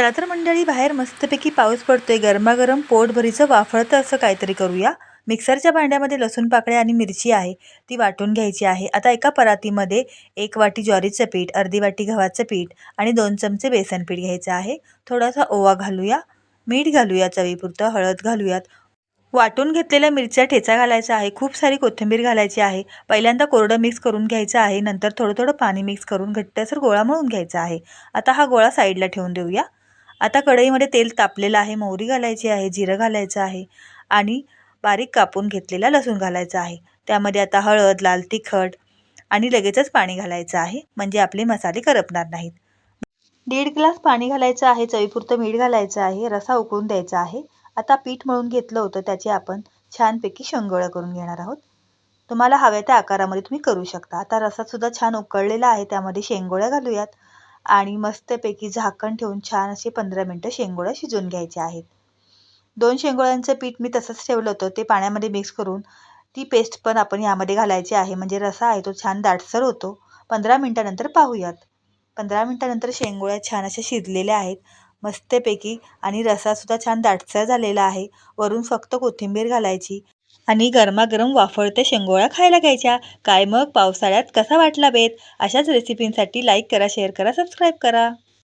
चला तर मंडळी बाहेर मस्तपैकी पाऊस पडतोय. गरमागरम पोटभरीचं वाफळतं असं काहीतरी करूया. मिक्सरच्या भांड्यामध्ये लसूण पाकळ्या आणि मिरची आहे. ती वाटून घ्यायची आहे. आता एका परातीमध्ये एक वाटी ज्वारीचं पीठ अर्धी वाटी गव्हाचं पीठ आणि दोन चमचे बेसन पीठ घ्यायचं आहे. थोडासा ओवा घालूया. मीठ घालूया चवीपुरतं हळद घालूयात. वाटून घेतलेल्या मिरच्या ठेचा घालायचा आहे. खूप सारी कोथिंबीर घालायची आहे. पहिल्यांदा कोरडं मिक्स करून घ्यायचं आहे. नंतर थोडं थोडं पाणी मिक्स करून घट्टसर गोळा मळून घ्यायचा आहे. आता हा गोळा साईडला ठेवून देऊया. आता कढईमध्ये तेल तापलेलं आहे मोहरी घालायची आहे जिरं घालायचं आहे आणि बारीक कापून घेतलेला लसूण घालायचा आहे. त्यामध्ये आता हळद लाल तिखट आणि लगेचच पाणी घालायचं आहे म्हणजे आपले मसाले करपणार नाहीत. दीड ग्लास पाणी घालायचं आहे चवीपुरतं मीठ घालायचं आहे रसा उकळून द्यायचा आहे. आता पीठ मळून घेतलं होतं त्याचे आपण छानपैकी शंगोळं करून घेणार आहोत. तुम्हाला हव्या त्या आकारामध्ये तुम्ही करू शकता. आता रसासुद्धा छान उकळलेला आहे त्यामध्ये शेंगोळ्या घालूयात. आणि मस्तपैकी झाकण ठेवून छान असे पंधरा मिनटं शेंगोळ्या शिजवून घ्यायचे आहेत. दोन शेंगोळ्यांचं पीठ मी तसंच ठेवलं होतं. ते पाण्यामध्ये मिक्स करून ती पेस्ट पण आपण यामध्ये घालायची आहे. म्हणजे रसा आहे तो छान दाटसर होतो. पंधरा मिनटानंतर पाहूयात. पंधरा मिनटानंतर शेंगोळ्या छान अशा शिजलेल्या आहेत. मस्तपैकी आणि रसासुद्धा छान दाटसर झालेला आहे. वरून फक्त कोथिंबीर घालायची. आणि गरमागरम वाफळत्या शेंगोळ्या खायला घ्यायच्या. काय मग? पावसाळ्यात कसा वाटला बेत? अशाच रेसिपींसाठी लाईक करा शेअर करा सबस्क्राईब करा.